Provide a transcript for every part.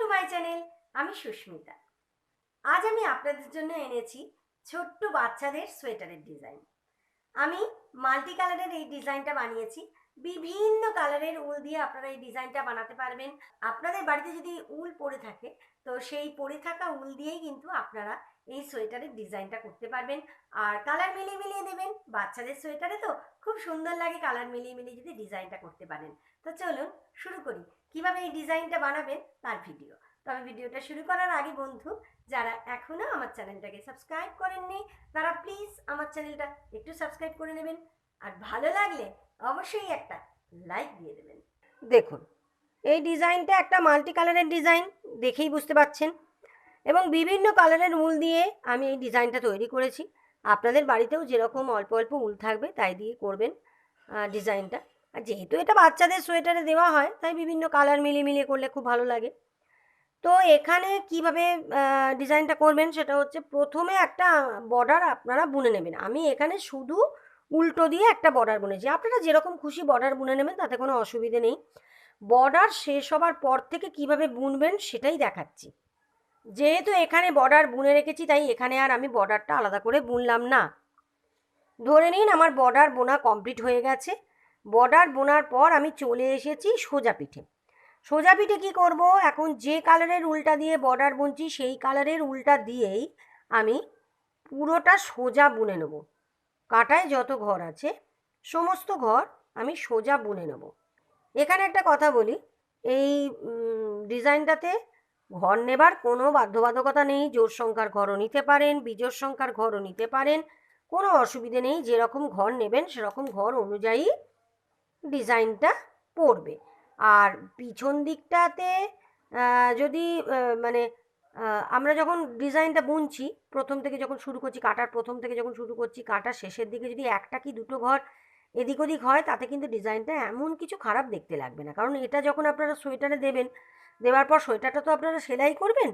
To my channel আমি সুস্মিতা। আজ আমি আপনাদের জন্য এনেছি ছোট্ট বাচ্চাদের সোয়েটারের ডিজাইন। আমি মাল্টি কালারের এই ডিজাইনটা বানিয়েছি। বিভিন্ন কালারের উল দিয়ে আপনারা এই ডিজাইনটা বানাতে পারবেন। আপনাদের বাড়িতে যদি উল পরে থাকে, তো সেই পরে থাকা উল দিয়েই কিন্তু আপনারা এই সোয়েটারের ডিজাইনটা করতে পারবেন। আর কালার মিলিয়ে মিলিয়ে দেবেন। বাচ্চাদের সোয়েটারে তো খুব সুন্দর লাগে কালার মিলিয়ে মিলিয়ে যদি ডিজাইনটা করতে পারেন। তো চলুন শুরু করি। কীভাবে এই ডিজাইনটা বানাবেন তার ভিডিও। তবে ভিডিওটা শুরু করার আগে বন্ধু, যারা এখনও আমার চ্যানেলটাকে সাবস্ক্রাইব করেননি, তারা প্লিজ আমার চ্যানেলটা একটু সাবস্ক্রাইব করে নেবেন। আর ভালো লাগলে অবশ্যই একটা লাইক দিয়ে দেবেন। দেখুন, এই ডিজাইনটা একটা মাল্টি কালারের ডিজাইন, দেখেই বুঝতে পাচ্ছেন এবং বিভিন্ন কালারের উল দিয়ে আমি এই ডিজাইনটা তৈরি করেছি। আপনাদের বাড়িতেও যেরকম অল্প অল্প উল থাকবে, তাই দিয়ে করবেন ডিজাইনটা। আর যেহেতু এটা বাচ্চাদের সোয়েটারে দেওয়া হয়, তাই বিভিন্ন কালার মিলিয়ে মিলিয়ে করলে খুব ভালো লাগে। তো এখানে কীভাবে ডিজাইনটা করবেন সেটা হচ্ছে প্রথমে একটা বর্ডার আপনারা বুনে নেবেন। আমি এখানে শুধু উল্টো দিয়ে একটা বর্ডার বুনেছি। আপনারা যেরকম খুশি বর্ডার বুনে নেবেন, তাতে কোনো অসুবিধে নেই। বর্ডার শেষ হবার পর থেকে কীভাবে বুনবেন সেটাই দেখাচ্ছি। যেহেতু এখানে বর্ডার বুনে রেখেছি, তাই এখানে আর আমি বর্ডারটা আলাদা করে বুনলাম না। ধরে নিন আমার বর্ডার বোনা কমপ্লিট হয়ে গেছে। বর্ডার বোনার পর আমি চলে এসেছি সোজা পিঠে। সোজা পিঠে কী করব? এখন যে কালারের উলটা দিয়ে বর্ডার বুনছি, সেই কালারের উলটা দিয়েই আমি পুরোটা সোজা বুনে নেব। কাটায় যত ঘর আছে, সমস্ত ঘর আমি সোজা বুনে নেব। এখানে একটা কথা বলি, এই ডিজাইনটাতে ঘর নেবার কোনো বাধ্যবাধকতা নেই। জোর সংখ্যার ঘরও নিতে পারেন, বিজোর সংখ্যার ঘরও নিতে পারেন। কোনো অসুবিধে নেই, যেরকম ঘর নেবেন, সেরকম ঘর অনুযায়ী ডিজাইনটা পড়বে। আর পিছন দিকটাতে যদি মানে আমরা যখন ডিজাইনটা বুনছি, প্রথম থেকে যখন শুরু করছি, কাটার প্রথম থেকে যখন শুরু করছি কাটার শেষের দিকে যদি একটা কি দুটো ঘর এদিক ওদিক হয়, তাতে কিন্তু ডিজাইনটা এমন কিছু খারাপ দেখতে লাগবে না। কারণ এটা যখন আপনারা সোয়েটারে দেবেন দেওয়ার পর সোয়েটারটা তো আপনারা সেলাই করবেন?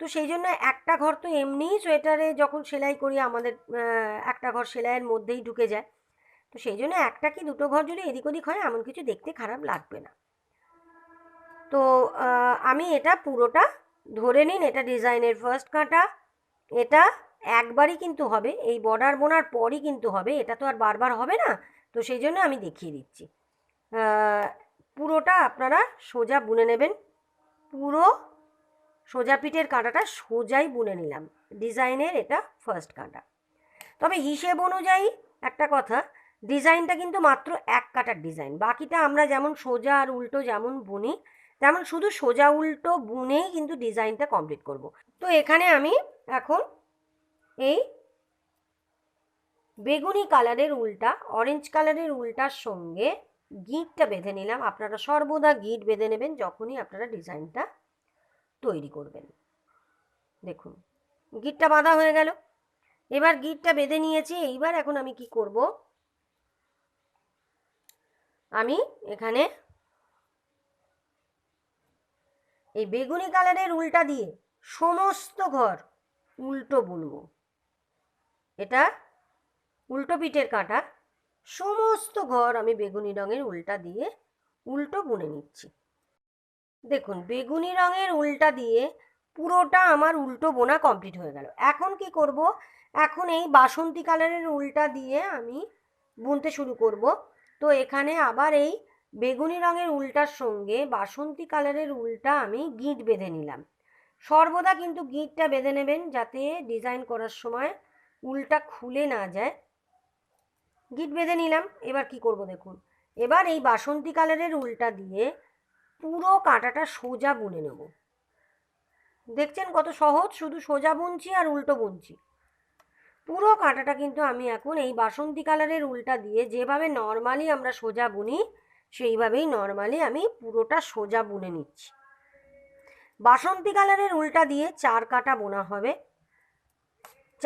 তো সেই জন্য একটা ঘর তো এমনিই সোয়েটারে যখন সেলাই করি, আমাদের একটা ঘর সেলাইয়ের মধ্যেই ঢুকে যায়। তো সেই জন্য একটা কি দুটো ঘর যদি এদিক ওদিক হয়, এমন কিছু দেখতে খারাপ লাগবে না। তো আমি এটা পুরোটা ধরে নিন, এটা ডিজাইনের ফার্স্ট কাঁটা, এটা একবারই কিন্তু হবে, এই বর্ডার বোনার পরই কিন্তু হবে, এটা তো আর বারবার হবে না, তো সেই জন্য আমি দেখিয়ে দিচ্ছি। পুরোটা আপনারা সোজা বুনে নেবেন। পুরো সোজা পিঠের কাঁটাটা সোজাই বুনে নিলাম। ডিজাইনের এটা ফার্স্ট কাঁটা। তবে হিসেব অনুযায়ী একটা কথা, ডিজাইনটা কিন্তু মাত্র এক কাটার ডিজাইন। বাকিটা আমরা যেমন সোজা আর উল্টো যেমন বুনি, তেমন শুধু সোজা উল্টো বুনেই কিন্তু ডিজাইনটা কমপ্লিট করব। তো এখানে আমি এখন এই বেগুনি কালারের উলটা অরেঞ্জ কালারের উলটার সঙ্গে গিঁটটা বেঁধে নিলাম। আপনারা সর্বদা গিঁট বেঁধে নেবেন যখনই আপনারা ডিজাইনটা তৈরি করবেন। দেখুন, গিটটা বাঁধা হয়ে গেল। এবার গিটটা বেঁধে নিয়েছি। এইবার এখন আমি কি করব? আমি এখানে এই বেগুনি কালারের উল্টা দিয়ে সমস্ত ঘর উল্টো বুনবো। এটা উল্টো পিঠের কাঁটা। সমস্ত ঘর আমি বেগুনি রঙের উল্টা দিয়ে উল্টো বুনে নিচ্ছি। দেখুন, বেগুনি রঙের উল্টা দিয়ে পুরোটা আমার উল্টো বোনা কমপ্লিট হয়ে গেল। এখন কি করব? এখন এই বাসন্তী কালারের উল্টা দিয়ে আমি বুনতে শুরু করব। তো এখানে আবার এই বেগুনি রঙের উল্টার সঙ্গে বাসন্তী কালারের উল্টা আমি গিঁট বেঁধে নিলাম। সর্বদা কিন্তু গিঁটটা বেঁধে নেবেন যাতে ডিজাইন করার সময় উলটা খুলে না যায়। গিট বেঁধে নিলাম। এবার কি করব দেখুন? এবার এই বাসন্তী কালারের উলটা দিয়ে পুরো কাঁটাটা সোজা বুনে নেব। দেখছেন কত সহজ? শুধু সোজা বুনছি আর উল্টো বুনছি। পুরো কাঁটাটা কিন্তু আমি এখন এই বাসন্তী কালারের উলটা দিয়ে যেভাবে নর্মালি আমরা সোজা বুনি, সেইভাবেই নর্মালি আমি পুরোটা সোজা বুনে নিচ্ছি। বাসন্তী কালারের উলটা দিয়ে চার কাটা বোনা হবে।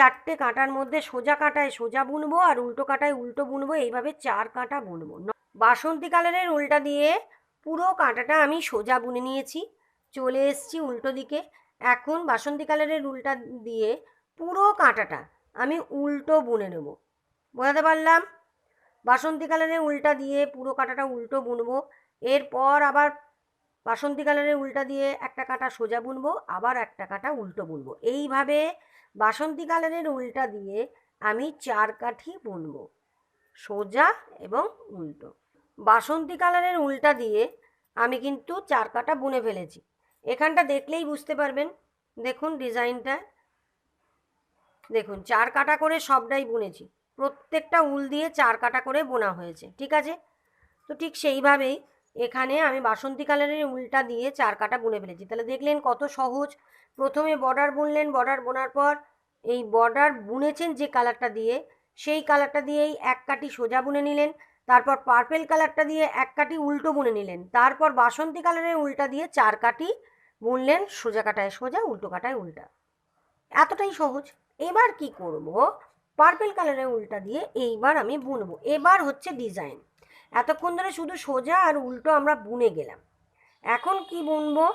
চারটে কাঁটার মধ্যে সোজা কাঁটায় সোজা বুনবো আর উল্টো কাঁটায় উল্টো বুনবো, এইভাবে চার কাঁটা বুনবো। বাসন্তী কালারের উল্টা দিয়ে পুরো কাঁটাটা আমি সোজা বুনে নিয়েছি। চলে এসছি উল্টো দিকে। এখন বাসন্তী কালারের উল্টা দিয়ে পুরো কাঁটাটা আমি উল্টো বুনে নেব। বোঝাতে পারলাম? বাসন্তী কালারের উল্টা দিয়ে পুরো কাঁটাটা উল্টো বুনবো। এরপর আবার বাসন্তী কালারের উল্টা দিয়ে একটা কাটা সোজা বুনবো, আবার একটা কাটা উল্টো বুনবো। এইভাবে বাসন্তী কালারের উল্টা দিয়ে আমি চার কাঠি বুনবো, সোজা এবং উল্টো। বাসন্তী কালারের উল্টা দিয়ে আমি কিন্তু চার কাটা বুনে ফেলেছি। এখানটা দেখলেই বুঝতে পারবেন। দেখুন ডিজাইনটা। দেখুন, চার কাটা করে সবটাই বুনেছি। প্রত্যেকটা উল দিয়ে চার কাটা করে বোনা হয়েছে, ঠিক আছে? তো ঠিক সেইভাবেই এখানে আমি বাসন্তী কালারের উলটা দিয়ে চার কাটা বুনে ফেলেছি। তাহলে দেখলেন কত সহজ। প্রথমে বর্ডার বুনলেন বর্ডার বোনার পর এই বর্ডার বুনেছেন যে কালারটা দিয়ে, সেই কালারটা দিয়েই এক কাটি সোজা বুনে নিলেন, তারপর পার্পেল কালারটা দিয়ে এক কাটি উল্টো বুনে নিলেন, তারপর বাসন্তী কালারের উল্টা দিয়ে চার কাটি বুনলেন সোজা কাটায় সোজা, উল্টো কাটায় উল্টা। এতটাই সহজ। এবার কি করব? পার্পেল কালারের উল্টা দিয়ে এইবার আমি বুনবো। এবার হচ্ছে ডিজাইন এতক্ষণ ধরে শুধু সোজা আর উল্টো আমরা বুনে গেলাম। এখন কি বুনবো?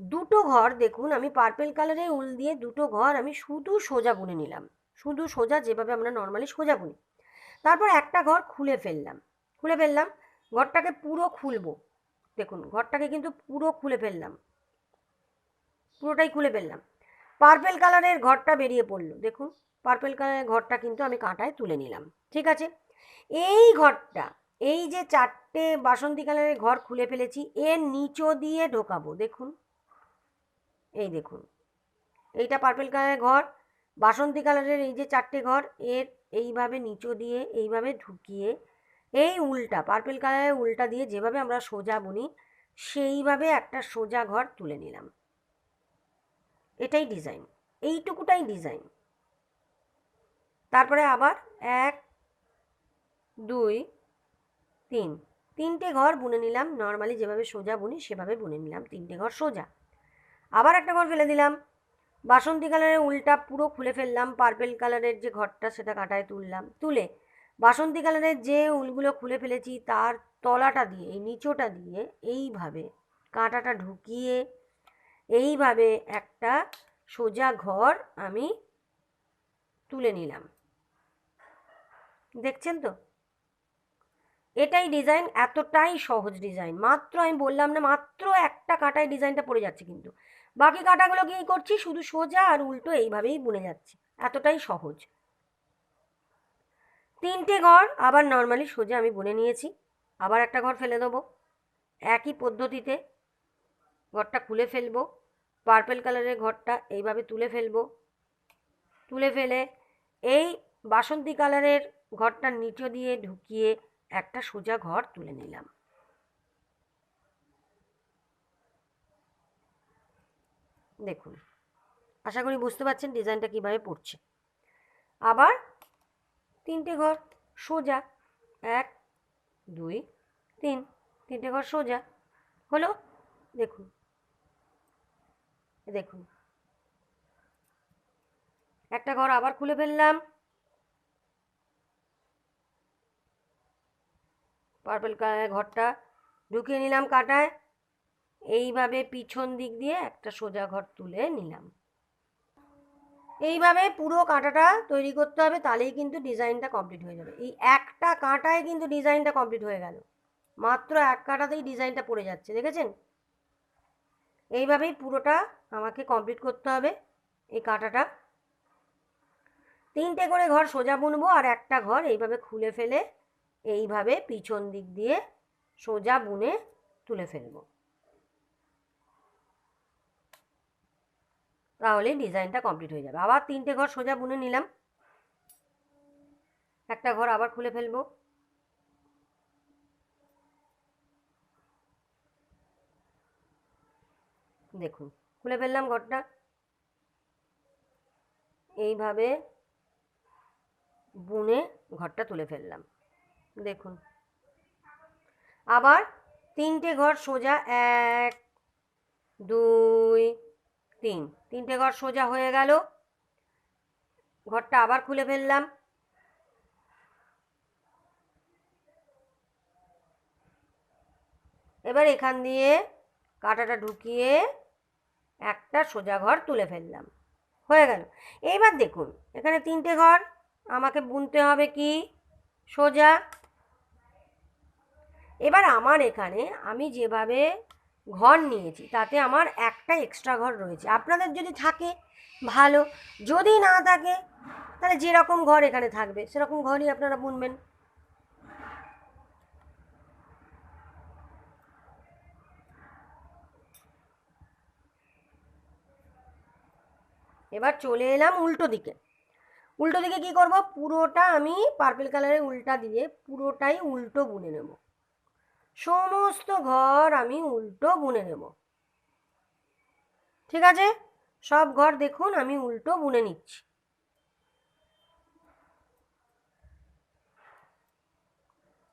দুটো ঘর, দেখুন, আমি পার্পেল কালারের উল দিয়ে দুটো ঘর আমি শুধু সোজা বুনে নিলাম। শুধু সোজা যেভাবে আমরা নর্মালি সোজা বুনি। তারপর একটা ঘর খুলে ফেললাম। খুলে ফেললাম, ঘরটাকে পুরো খুলবো। দেখুন, ঘরটাকে কিন্তু পুরো খুলে ফেললাম। পুরোটাই খুলে ফেললাম। পার্পেল কালারের ঘরটা বেরিয়ে পড়ল। দেখুন পার্পেল কালারের ঘরটা কিন্তু আমি কাঁটায় তুলে নিলাম। ঠিক আছে? এই ঘরটা এই যে চারটে বাসন্তী কালারের ঘর খুলে ফেলেছি, এর নিচো দিয়ে ঢোকাবো, দেখুন। এই দেখুন, এইটা পার্পেল কালারের ঘর, বাসন্তী কালারের এই যে চারটে ঘর, এর এইভাবে নিচো দিয়ে এইভাবে ঢুকিয়ে, এই উল্টা পার্পেল কালারের উল্টা দিয়ে যেভাবে আমরা সোজা বুনি, সেইভাবে একটা সোজা ঘর তুলে নিলাম। এটাই ডিজাইন এইটুকুটাই ডিজাইন তারপরে আবার এক, দুই তিন। তিনটে ঘর বুনে নিলাম নর্মালি যেভাবে সোজা বুনি সেভাবে বুনে নিলাম, তিনটে ঘর সোজা। আবার একটা ঘর ফেলে দিলাম। বাসন্তী কালারের উল্টা পুরো খুলে ফেললাম পার্পেল কালারের যে ঘরটা সেটা কাটায় তুললাম, তুলে বাসন্তী কালারের যে উলগুলো খুলে ফেলেছি তার তলাটা দিয়ে, এই নিচোটা দিয়ে এইভাবে কাঁটাটা ঢুকিয়ে এইভাবে একটা সোজা ঘর আমি তুলে নিলাম। দেখছেন তো? এটাই ডিজাইন এতটাই সহজ ডিজাইন মাত্র আমি বললাম না, মাত্র একটা কাটায় ডিজাইনটা পড়ে যাচ্ছে কিন্তু। বাকি কাটাগুলো কী করছি? শুধু সোজা আর উল্টো এইভাবেই বুনে যাচ্ছি। এতটাই সহজ। তিনটে ঘর, আবার নর্মালি সোজা আমি বুনে নিয়েছি। আবার একটা ঘর ফেলে দেবো। একই পদ্ধতিতে ঘরটা খুলে ফেলব। পার্পেল কালারের ঘরটা এইভাবে তুলে ফেলব। তুলে ফেলে এই বাসন্তী কালারের ঘরটার নিচে দিয়ে ঢুকিয়ে একটা সোজা ঘর তুলে নিলাম। দেখুন, আশা করি বুঝতে পারছেন ডিজাইনটা কীভাবে পড়ছে। আবার তিনটে ঘর সোজা, এক, দুই, তিন, তিনটে ঘর সোজা। হলো, দেখুন দেখুন। একটা ঘর আবার খুলে ফেললাম পার্পল কালারের ঘরটা ঢুকিয়ে নিলাম কাটায়। এইভাবে পিছন দিক দিয়ে একটা সোজা ঘর তুলে নিলাম। এইভাবে পুরো কাঁটাটা তৈরি করতে হবে, তাহলেই কিন্তু ডিজাইনটা কমপ্লিট হয়ে যাবে। এই একটা কাঁটায় কিন্তু ডিজাইনটা কমপ্লিট হয়ে গেল। মাত্র এক কাঁটাতেই ডিজাইনটা পড়ে যাচ্ছে, দেখেছেন? এইভাবেই পুরোটা আমাকে কমপ্লিট করতে হবে এই কাঁটাটা। তিনটে করে ঘর সোজা বুনবো আর একটা ঘর এইভাবে খুলে ফেলে এইভাবে পিছন দিক দিয়ে সোজা বুনে তুলে ফেলব। তাহলে ডিজাইনটা কমপ্লিট হয়ে যাবে। আবার তিনটে ঘর সোজা বুনে নিলাম। একটা ঘর আবার খুলে ফেলব। দেখুন, খুলে ফেললাম ঘরটা। এইভাবে বুনে ঘরটা তুলে ফেললাম। দেখুন। আবার তিনটে ঘর সোজা, এক, দুই, তিন। তিনটে ঘর সোজা হয়ে গেল। ঘরটা আবার খুলে ফেললাম। এবার এখান দিয়ে কাঁটাটা ঢুকিয়ে একটা সোজা ঘর তুলে ফেললাম। হয়ে গেল। এইবার দেখুন, এখানে তিনটে ঘর, আমাকে বুনতে হবে কি? সোজা। এবার আমার এখানে আমি যেভাবে ঘর নিয়েছি, তাতে আমার একটা এক্সট্রা ঘর রয়েছে। আপনাদের যদি থাকে, ভালো। যদি না থাকে, তাহলে যেরকম ঘর এখানে থাকবে, সেরকম ঘরই আপনারা বুনবেন। এবার চলে এলাম উল্টো দিকে। উল্টো দিকে কি করব? পুরোটা আমি পার্পেল কালারের উল্টা দিয়ে পুরোটাই উল্টো বুনে নেব। সমস্ত ঘর আমি উল্টো বুনে নেব। ঠিক আছে? সব ঘর দেখুন, আমি উল্টো বুনে নিচ্ছি।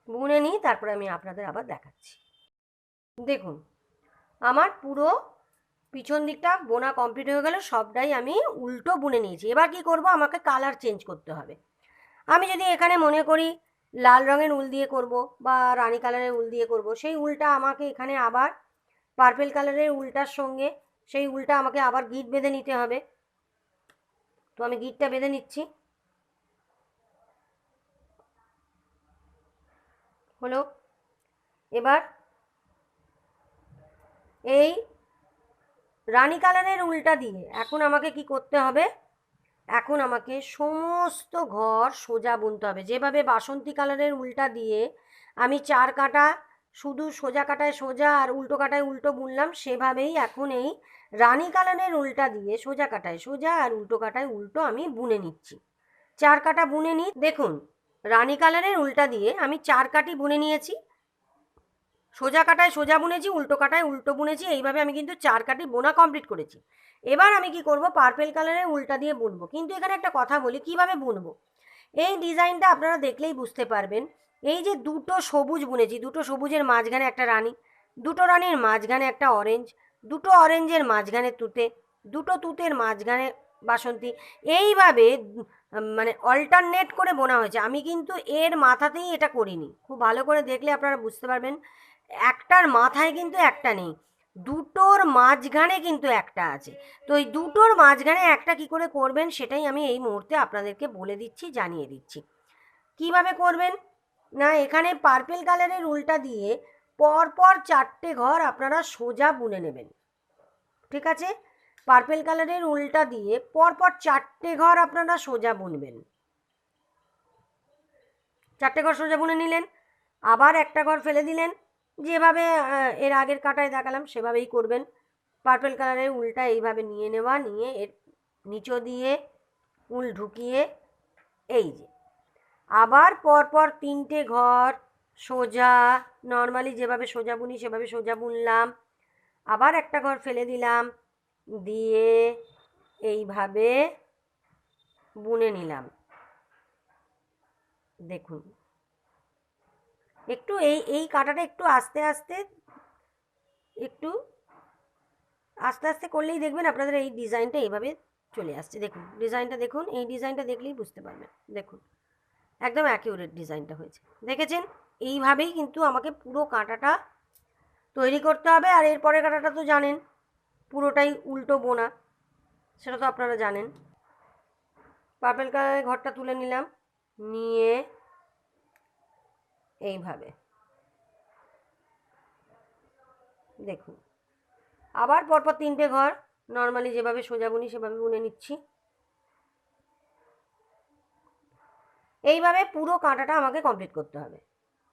বুনে নিই, তারপরে আমি আপনাদের আবার দেখাচ্ছি। দেখুন, আমার পুরো পিছন দিকটা বোনা কমপ্লিট হয়ে গেল, সবটাই আমি উল্টো বুনে নিয়েছি। এবার কি করব? আমাকে কালার চেঞ্জ করতে হবে। আমি যদি এখানে মনে করি লাল রঙের উল দিয়ে করব বা রানী কালারের উল দিয়ে করব। সেই উলটা আমাকে এখানে আবার পার্পেল কালারের উলটার সঙ্গে, সেই উলটা আমাকে আবার গিট বেঁধে নিতে হবে। তো আমি গিটটা বেঁধে নিচ্ছি। হলো, এবার এই রানী কালারের উল্টা দিয়ে এখন আমাকে কি করতে হবে? এখন আমাকে সমস্ত ঘর সোজা বুনতে হবে। যেভাবে বাসন্তী কালারের উল্টা দিয়ে আমি চার কাটা শুধু সোজা কাটায় সোজা আর উল্টো কাটায় উল্টো বুনলাম, সেভাবেই এখন এই রানী কালারের উল্টা দিয়ে সোজা কাটায় সোজা আর উল্টো কাটায় উল্টো আমি বুনে নিচ্ছি। চার কাটা বুনে নিই। দেখুন, রানী কালারের উল্টা দিয়ে আমি চার কাটি বুনে নিয়েছি। সোজা কাটায় সোজা বুনেছি, উল্টো কাটায় উল্টো বুনেছি, এইভাবে আমি কিন্তু চার কাটি বোনা কমপ্লিট করেছি। এবার আমি কি করব? পার্পেল কালারের উল্টা দিয়ে বুনবো। কিন্তু এখানে একটা কথা বলি, কীভাবে বুনবো? এই ডিজাইনটা আপনারা দেখলেই বুঝতে পারবেন। এই যে দুটো সবুজ বুনেছি, দুটো সবুজের মাঝখানে একটা রানী, দুটো রানীর মাঝখানে একটা অরেঞ্জ দুটো অরেঞ্জের মাঝখানে তুতে, দুটো তুতের মাঝখানে বাসন্তী, এইভাবে মানে অল্টারনেট করে বোনা হয়েছে। আমি কিন্তু এর মাথাতেই এটা করিনি। খুব ভালো করে দেখলে আপনারা বুঝতে পারবেন। একটার মাথায় কিন্তু একটা নেই, দুটোর মাঝখানে কিন্তু একটা আছে। তো এই দুটোর মাঝখানে একটা কি করে করবেন সেটাই আমি এই মুহূর্তে আপনাদেরকে বলে দিচ্ছি, জানিয়ে দিচ্ছি। কীভাবে করবেন? না, এখানে পার্পেল কালারের উল্টা দিয়ে পরপর চারটে ঘর আপনারা সোজা বুনে নেবেন। ঠিক আছে? পার্পেল কালারের উল্টা দিয়ে পরপর চারটে ঘর আপনারা সোজা বুনবেন। চারটে ঘর সোজা বুনে নিলেন, আবার একটা ঘর ফেলে দিলেন যেভাবে এর আগের কাটায় দেখালাম, সেভাবেই করবেন। পার্পেল কালারের উলটা এইভাবে নিয়ে নেওয়া, নিয়ে এর নিচো দিয়ে উল ঢুকিয়ে, এই যে। আবার পরপর তিনটে ঘর, সোজা নর্মালি যেভাবে সোজা বুনি, সেভাবে সোজা বুনলাম। আবার একটা ঘর ফেলে দিলাম, দিয়ে এইভাবে বুনে নিলাম। দেখুন একটু এই এই কাঁটাটা একটু আস্তে আস্তে, একটু আস্তে আস্তে করলেই দেখবেন আপনাদের এই ডিজাইনটা এইভাবে চলে আসছে। দেখুন, ডিজাইনটা দেখুন, এই ডিজাইনটা দেখলেই বুঝতে পারবেন। দেখুন, একদম অ্যাকিউরেট ডিজাইনটা হয়েছে। দেখেছেন? এইভাবেই কিন্তু আমাকে পুরো কাঁটাটা তৈরি করতে হবে। আর এরপরের কাঁটাটা তো জানেন, পুরোটাই উল্টো বোনা, সেটা তো আপনারা জানেন। পার্পেল কালারের ঘরটা তুলে নিলাম, নিয়ে এইভাবে। দেখুন। আবার পরপর তিনটে ঘর। নর্মালি যেভাবে সোজা বুনি সেভাবে বুনে নিচ্ছি। এইভাবে পুরো কাঁটাটা আমাকে কমপ্লিট করতে হবে।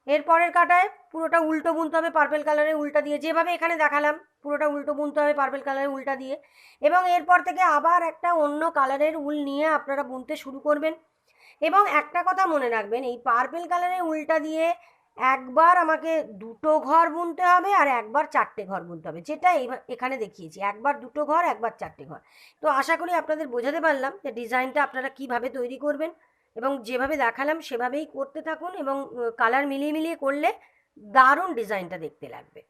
এরপরের কাঁটায় পুরোটা উল্টো বুনতে হবে পার্পেল কালারের উল্টা দিয়ে। যেভাবে এখানে দেখালাম, পুরোটা উল্টো বুনতে হবে পার্পেল কালারের উল্টা দিয়ে। এবং এরপর থেকে আবার একটা অন্য কালারের উল নিয়ে আপনারা বুনতে শুরু করবেন। এবং একটা কথা মনে রাখবেন, এই পার্পেল কালারের উলটা দিয়ে একবার আমাকে দুটো ঘর বুনতে হবে আর একবার চারটে ঘর বুনতে হবে। যেটা এখানে দেখিয়েছি, একবার দুটো ঘর, একবার চারটে ঘর। তো আশা করি আপনাদের বোঝাতে পারলাম যে ডিজাইনটা আপনারা কীভাবে তৈরি করবেন এবং যেভাবে দেখালাম সেভাবেই করতে থাকুন এবং কালার মিলিয়ে মিলিয়ে করলে দারুণ ডিজাইনটা দেখতে লাগবে।